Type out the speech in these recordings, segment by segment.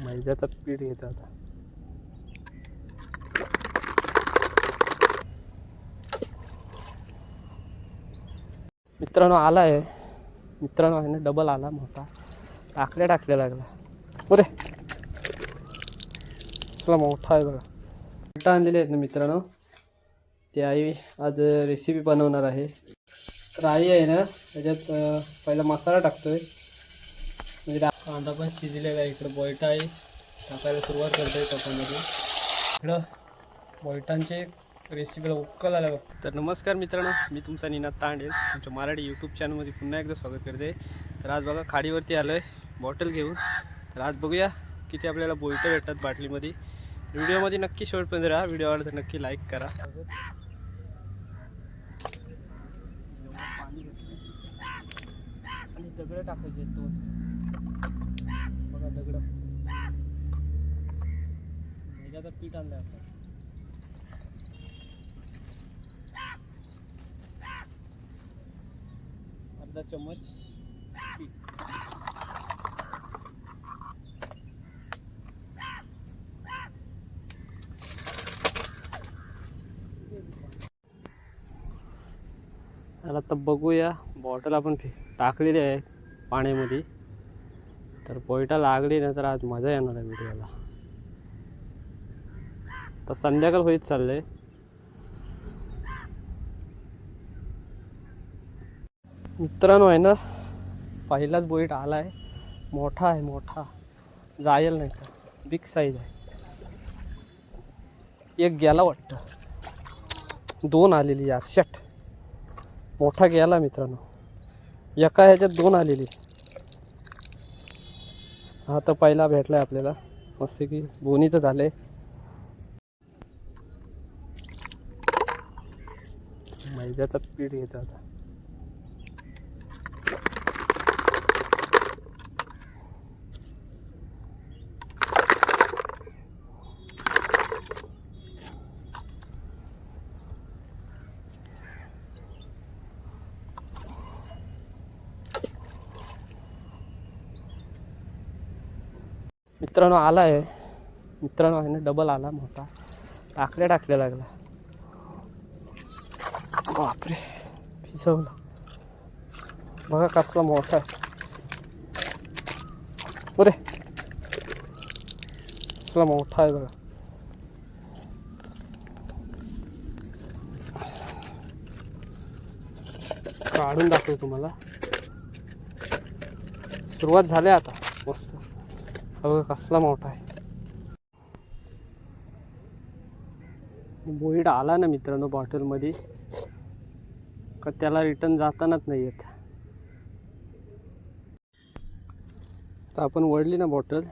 मैद्याचं पीठ येतं आता. मित्रांनो आला आहे मित्रांनो आहे ना डबल आला मोठा. टाकल्या टाकल्या लागला. बरे चला मोठा आहे बघा. मोठा आणलेले आहेत ना मित्रांनो. ते आई आज रेसिपी बनवणार आहे. तर आई आहे ना त्याच्यात पहिला मसाला टाकतोय. कांदा पण शिजलेला आहे. इकडं बोयटा आहे. टाकायला सुरुवात करतोय कपामध्ये इकडं बोयटांचे रेसिपीला उक्कल आला बघ. तर नमस्कार मित्रांनो मी तुमचा निनाद तांडे. तुमच्या मराठी यूट्यूब चॅनलमध्ये पुन्हा एकदा स्वागत करते. तर आज बघा खाडीवरती आलो आहे बॉटल घेऊन. तर आज बघूया किती आपल्याला बोयटं भेटतात बाटलीमध्ये. व्हिडिओमध्ये नक्की शेवटपर्यंत राहा. व्हिडिओ आवडला तर नक्की लाईक करा. दगड टाकायचे दोन. बघा दगड. ह्याच्यात पीठ आपण अर्धा चम्मच त्याला बघूया बॉटल आपण टाकलेली आहे. पाण्यामध्ये. तर पोयटा लागली ना तर आज मजा येणार आहे व्हिडिओला. तर संध्याकाळ होईत चाललंय. मित्रांनो आहे ना पहिलाच बोईट आला आहे मोठा आहे मोठा. जायल नाही तर. बिग साईज आहे. एक गेला वाटतं. दोन आलेली यार शट मोठा गेला मित्रांनो. एका ह्याच्यात दोन आलेली. हा तर पहिला भेटलाय आपल्याला. मस्त की बोनीचं झाले मैद्याचा पीठ घेतो आता. मित्रांनो आला आहे मित्रांनो आहे ना डबल आला मोठा. टाकल्या टाकल्या लागला. बापरे भिजवला. बघा कसला मोठा आहे. बरे कसला मोठा आहे बघा. काढून दाखवतो तुम्हाला. सुरुवात झाली आता मस्त. बघा कसला मोठा आहे. बोईड आला ना मित्रांनो बॉटलमध्ये. का त्याला रिटर्न जातानाच नाही येत. तर आपण वळली ना बॉटल.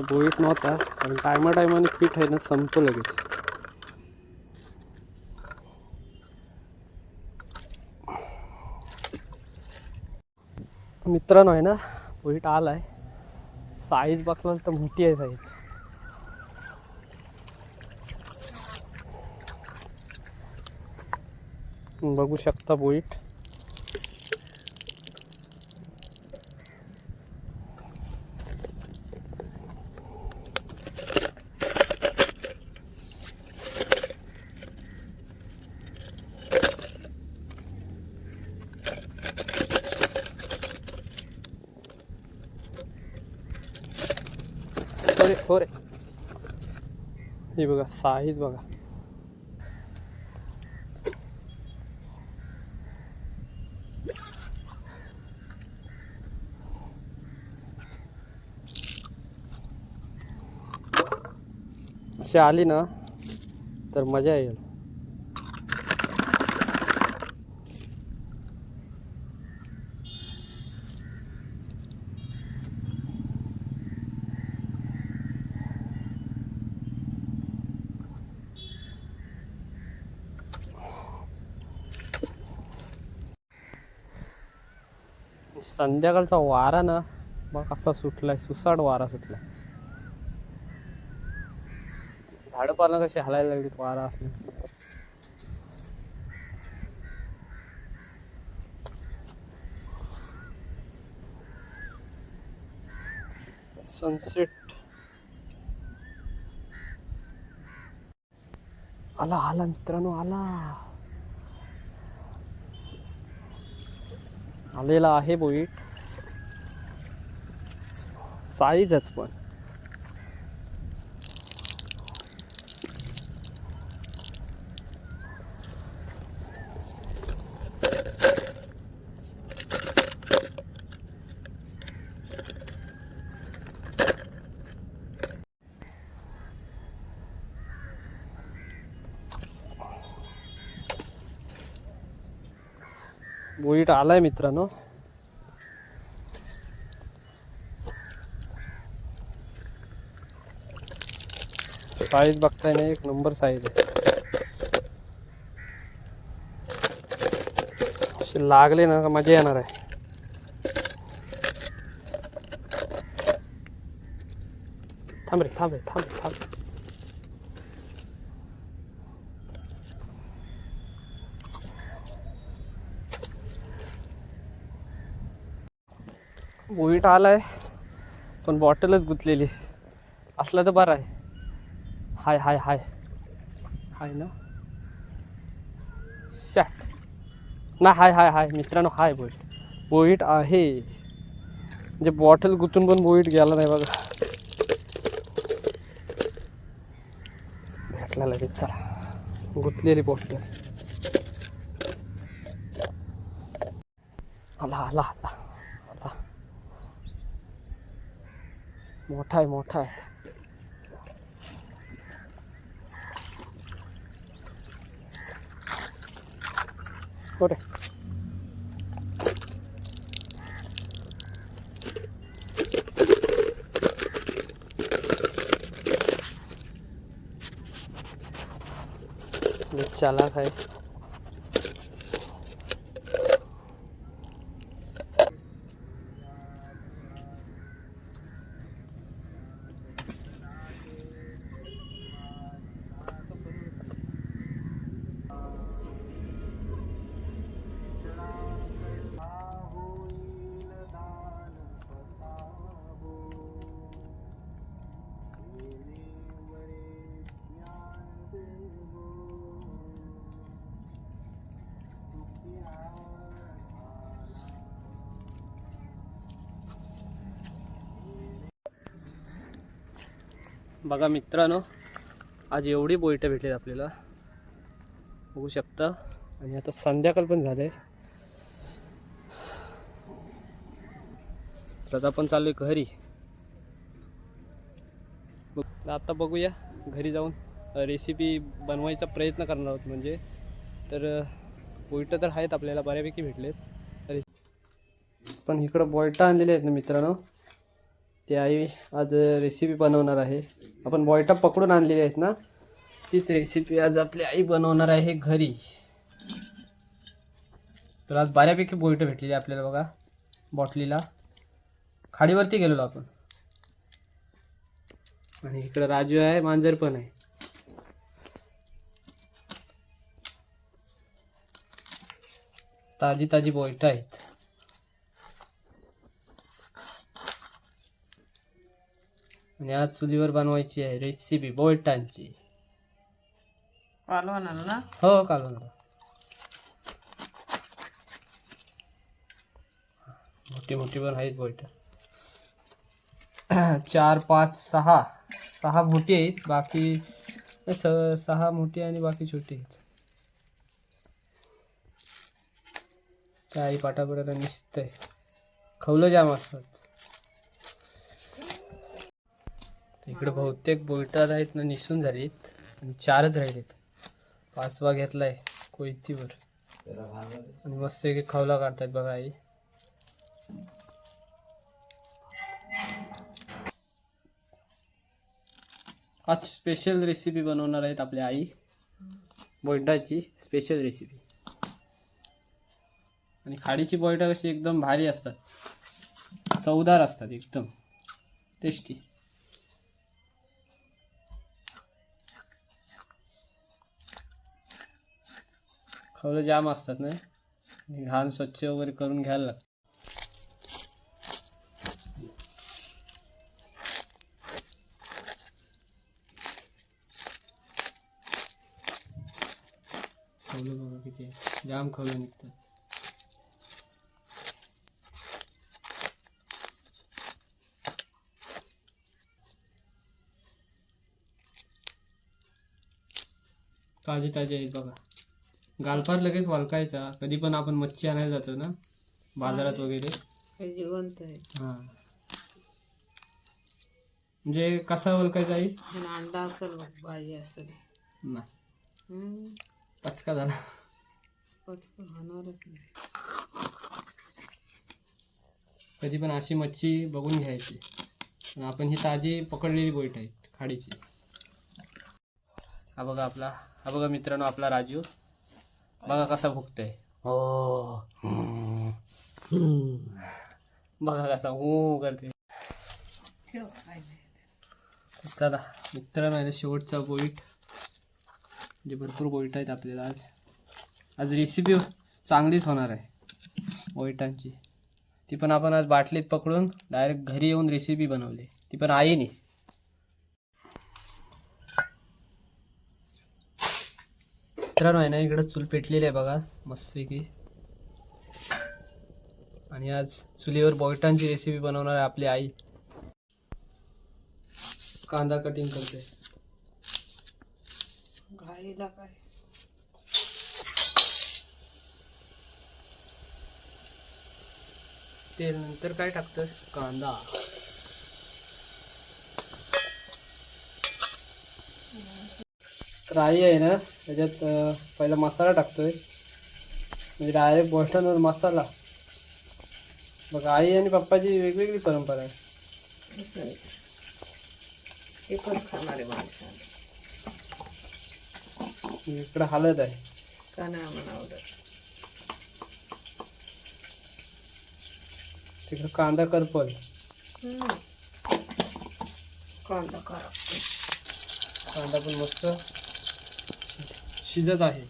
बोईट नव्हता पण टायमा टायमाने पीठ आहे ना संपतो लगेच. मित्रांनो आहे ना बोईट आला आहे साईज बघला तर मोठी आहे साईज बघू शकता बोईट अरे हो रे हे बघा साईज बघा. अशी आली ना तर मजा येईल. संध्याकाळचा वारा ना मग कसा सुटलाय सुसाट वारा सुटलाय. झाडं पानं कशी हलायला लागली वारा असली. सनसेट आला आला मित्रांनो आला. आलेला आहे बोईट. साईजच पण. बुईट आलाय मित्रांनो. साईज बघताय ना एक नंबर साईज आहे. लागले ना का मजा येणार आहे. थांब रे थांब रे थांब थांब बोईट आलाय पण बॉटलच गुंतलेली. असला तर बरं आहे. हाय हाय हाय. हाय ना? शॅट. ना हाय हाय हाय. मित्रांनो हाय बोईट बोईट आहे. म्हणजे बॉटल गुतून पण बोईट गेला नाही बघा. भेटला लगेच चला. गुंतलेली बॉटल आला आला. मोठा आहे मोठा आहे कुठे चालाक आहे बघा मित्रांनो आज एवढी बोईटं भेटलीत आपल्याला. बघू शकता. आणि आता संध्याकाळ पण झाले तर आता आपण चालू आहे घरी. आता बघूया घरी जाऊन रेसिपी बनवायचा प्रयत्न करणार आहोत म्हणजे. तर बोईटं तर आहेत आपल्याला बऱ्यापैकी भेटलेत. पण इकडं बोयटा आणलेले आहेत ना मित्रांनो. ते आई आज रेसिपी बनवणार आहे. आपण बॉयटा पकडून आणलेली आहेत ना? तीच रेसिपी आज आपली आई बनवणार आहे घरी. तर आज बऱ्यापैकी बोईटं भेटलेली आपल्याला बघा बॉटलीला खाडीवरती गेलेलो आपण. आणि इकडं राजू आहे मांजर पण आहे. ताजी ताजी बोईटं आहेत. आणि आज चुलीवर बनवायची आहे रेसिपी बोलटांची. ना? हो कालवण. मोठी मोठी पण आहेत बोलट. चार पाच सहा. सहा मोठी आहेत बाकी स सहा मोठी आणि बाकी छोटी आहेत. आई पाठापर्यंत निसतंय. खवलं जाम असतात. इकडे बहुतेक बोलतात आहेत ना निसून झालीत. आणि चारच राहिलेत. पाचवा घेतलाय कोयतीवर. आणि मस्त एक खवला काढतायत बघा आई. आज स्पेशल रेसिपी बनवणार आहेत आपल्या आई. बोयटाची स्पेशल रेसिपी आणि खाडीची बोयटा कशी एकदम भारी असतात. चवदार असतात एकदम. टेस्टी खवलं जाम असतात ना. घाण स्वच्छ वगैरे करून घ्यायला लागतं. जाम खवलं निघतात. ताजे ताजे आहेत बघा. गालपार लगेच वळकायचा कधी पण आपण मच्छी आणायला जातो ना बाजारात वगैरे. जिवंत आहे. हा. म्हणजे कसा ओळखायचा आई? अंडा असेल भाजी असेल. नाही. पचका झाला. पचकं होणारच नाही. कधी पण अशी मच्छी बघून घ्यायची. आणि आपण ही ताजी पकडलेली बोईट आहे खाडीची. हा बघा आपला हा बघा मित्रांनो आपला राजू. बघा कसा भुकतोय हो. बघा कसा हो करते ठेव नाही चला मित्रांनो आहे शेवटचा बोईट म्हणजे भरपूर बोईट आहेत आपल्याला आज. आज रेसिपी चांगलीच होणार आहे बोईटांची ती पण आपण आज बाटलीत पकडून डायरेक्ट घरी येऊन रेसिपी बनवली. ती पण आईने. मित्रांनो आहे ना इकडं चूल पेटलेली आहे बघा मस्तपैकी. आणि आज चुलीवर बोईटांची रेसिपी बनवणार आहे आपली आई. कांदा कटिंग करते. घाईला काय? तेल नंतर काय टाकतस? कांदा. राई आहे ना त्याच्यात पहिला मसाला टाकतोय. म्हणजे डायरेक्ट बोस्टनवर मसाला. बघ आई आणि पप्पाची वेगवेगळी परंपरा आहे. असं आहे. हे पण खाणारे माणसं इकडं हालत आहे. का नाही तिकडं कांदा करपल. कांदा करा कांदा पण मस्त. शिजत आहे.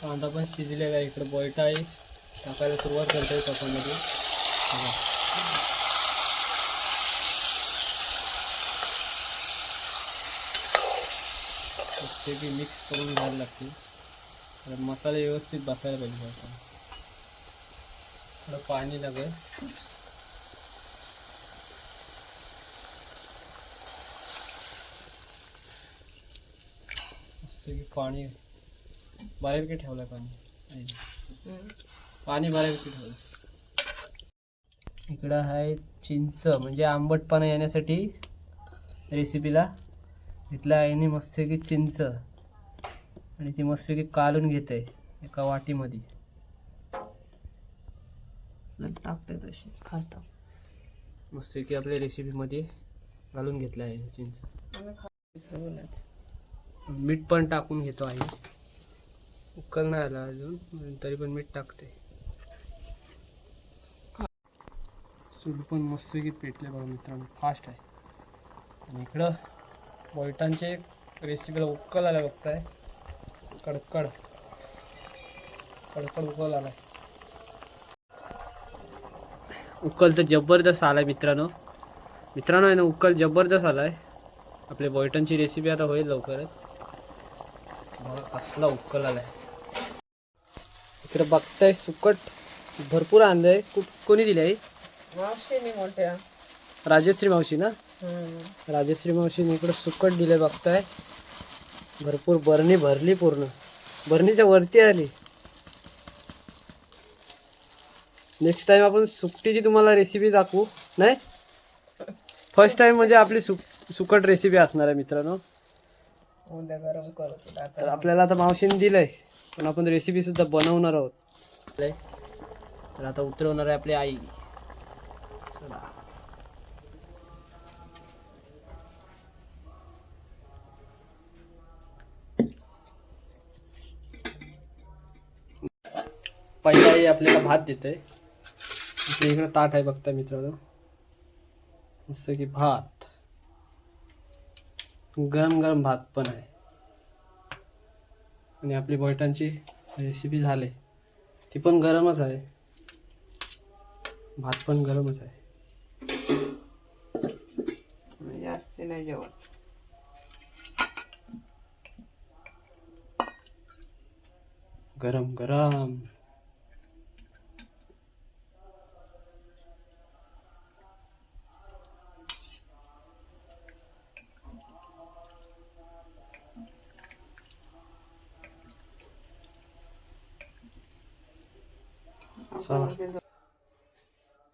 कांदा पण शिजलेला आहे. इकडे बॉयटा आहे. टाकायला सुरुवात करतोय कपामध्ये ते बी मिक्स करून घ्यायला लागते मसाले व्यवस्थित बसायला पाहिजे थोडं पाणी लागेल. मस्त की पाणी बऱ्यापैकी ठेवलंय पाणी. पाणी बऱ्यापैकी ठेवलं इकडं आहे चिंच म्हणजे आंबटपणा येण्यासाठी रेसिपीला. इथल्या आईने मस्तपैकी चिंच आणि ती मस्तपैकी कालून घेते एका वाटीमध्ये. टाकते तशीच खाता मस्त की आपल्या रेसिपीमध्ये घालून घेतलं आहे चिंच. मीठ पण टाकून घेतो आहे उकल नाही आला अजून तरी पण मीठ टाकते. चूल पण मस्त की पेटले बघा मित्रांनो फास्ट आहे. आणि इकडं बोयटांचे रेसिपीला उकल आला बघताय. कडकड. कडकड उकल आलाय. उकल तर जबरदस्त आलाय मित्रांनो. मित्रांनो आहे ना उकल जबरदस्त आलाय. आपल्या बोयटांची रेसिपी आता होईल लवकरच. बघा कसला उकल आलाय. इकडे बघताय सुकट भरपूर आणलंय. कुठ कोणी दिले आहे मावशीने मोठ्या. राजश्री मावशी ना. राजश्री मावशीने इकडे सुकट दिले बघताय. भरपूर बरणी भरली पूर्ण. बरणीच्या वरती आली. नेक्स्ट टाइम आपण सुकटीची तुम्हाला रेसिपी दाखवू नाही? फर्स्ट टाइम म्हणजे आपली सुक सुकट रेसिपी असणार आहे मित्रांनो. उद्या गरम करतो तर आता आपल्याला आता मावशीने दिलंय पण आपण रेसिपी सुद्धा बनवणार आहोत. तर आता उतरवणार आहे आपली आई. चला. पहिला आई आपल्याला भात देते आपल्या इकडे ताट आहे बघता मित्रांनो. जसं की भात. गरम गरम भात पण आहे. आणि आपली बोयटांची रेसिपी झाली. ती पण गरमच आहे. भात पण गरमच आहे. जास्त नाही जेवण. गरम गरम चला.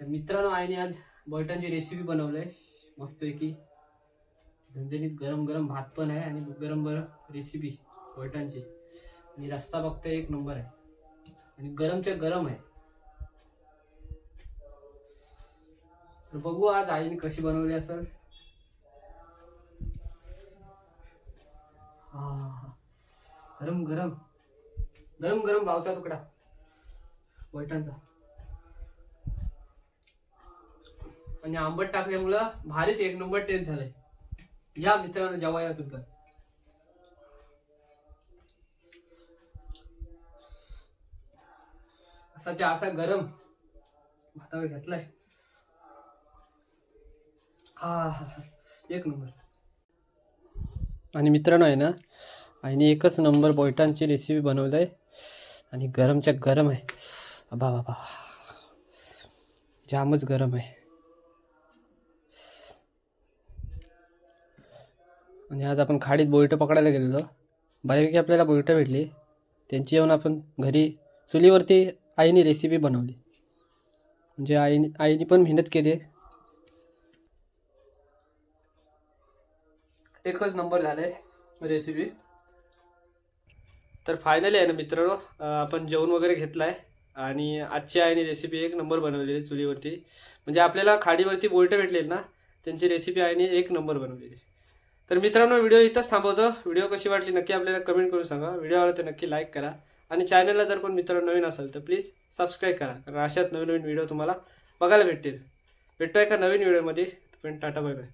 तर मित्रांनो आईने बटनची रेसिपी रेसिपी बनवलंय मस्तपैकी. झणझणीत गरम गरम भात पण आहे आणि गरम गरम रेसिपी बटनची आणि रस्ता बघता एक नंबर आहे. आणि गरमच्या गरम आहे. तर बघू आज आईने कशी बनवली असेल. गरम गरम. गरम गरम भावचा तुकडा. वैटांचा आणि आंबट टाकल्यामुळं भारीच एक नंबर टेस्ट झालंय. या मित्रांनो जेव्हा या तुम्ही असाच्या असा गरम भातावर घेतलाय. हा हा, हा. एक नंबर आणि मित्रांनो आहे ना आईने एकच नंबर बोयटांची रेसिपी बनवली आहे आणि गरमच्या गरम आहे. अबा बाबा. जामच गरम आहे. आणि आज आपण खाडीत बोईटं पकडायला गेलेलो. बऱ्यापैकी आपल्याला बोईटं भेटली. त्यांची येऊन आपण घरी चुलीवरती आईने रेसिपी बनवली. म्हणजे आईने आईने पण मेहनत केली. एकच नंबर झालाय रेसिपी तर फायनली आहे ना मित्रांनो आपण जेवण वगैरे घेतलाय. आणि आजची आईने रेसिपी एक नंबर बनवलेली चुलीवरती. म्हणजे आपल्याला खाडीवरती बोलटं भेटलेली ना त्यांची रेसिपी आईने एक नंबर बनवलेली. तर मित्रांनो व्हिडिओ इथंच थांबवतो. व्हिडिओ कशी वाटली नक्की आपल्याला कमेंट करून सांगा. व्हिडिओ आवडला तर नक्की लाईक करा. आणि चॅनलला जर कोण मित्र नवीन असेल तर प्लीज सबस्क्राईब करा. कारण अशाच नवीन नवीन व्हिडिओ तुम्हाला बघायला भेटतील. भेटतोय का नवीन व्हिडिओमध्ये. पण टाटा बाय बाय